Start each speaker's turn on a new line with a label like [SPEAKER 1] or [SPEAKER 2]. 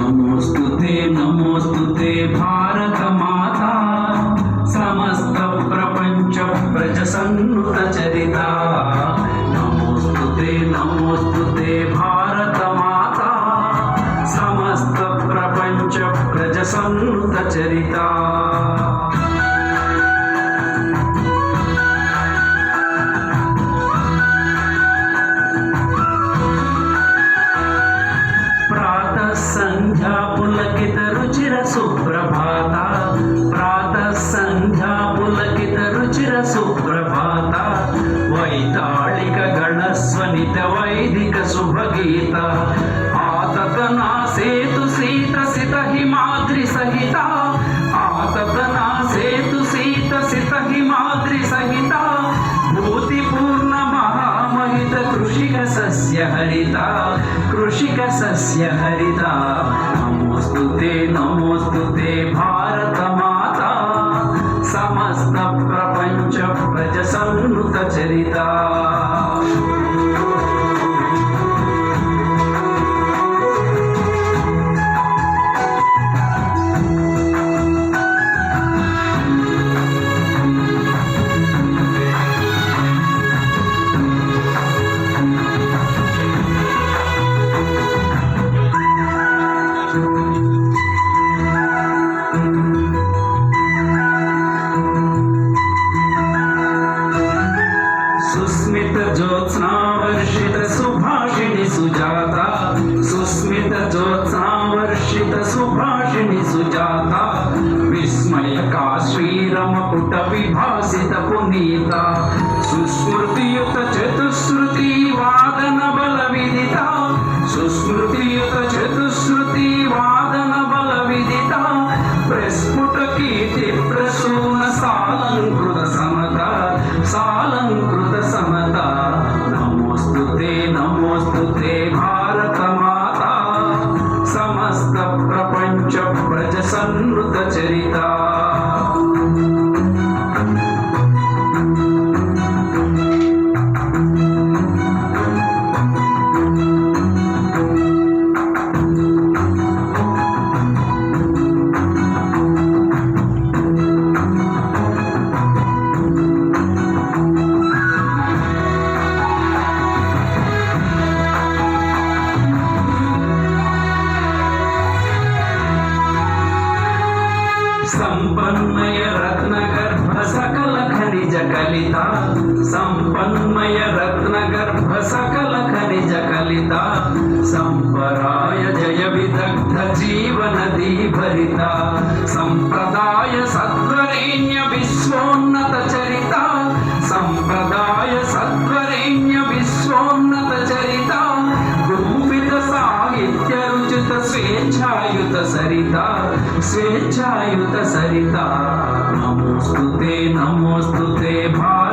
[SPEAKER 1] నమోస్తుతే నమోస్తుతే భారత మాత సమస్త ప్రపంచ ప్రజ సన్నుత చరిత నమోస్తుతే నమోస్తుతే భారత మాత సమస్త ప్రపంచ ప్రజ సన్నుత చరిత వైదిక శుభగీత ఆతతనా సేతు సీత సిత హిమాద్రి సహిత. ఆతతనా సేతు సీత సిత హిమాద్రి సహిత. భూతి పూర్ణ మహామహిత కృషిక సస్య హరిత కృషిక సస్య హరిత నమోస్తుతే నమోస్తుతే భారత మాత. సమస్త ప్రపంచ ప్రజ సంత చరిత. సుస్మిత జ్యోత్స్నావర్షిత సుభాషిణి సుజాత సుస్మిత జ్యోత్స్నావర్షిత సుభాషిణి సుజాత విస్మయకా శ్రీరమ పుట విభాసిత పునీత సుస్మృతియుత చతుశ్రుతి వాదన బల విదిత సుస్మృతియుత చతుశ్రుతి వాదన బల విదిత ప్రశ్న निजकलिता सम्पन्मय रत्नगर्भसकलखनिजकलिता सम्पराय जय विदग्धजीवनदीभरिता सम्प्रदाय सदा స్వేచ్ఛాయుత సరిత స్వేచ్ఛాయుత సరిత. నమోస్తుతే నమోస్తుతే భా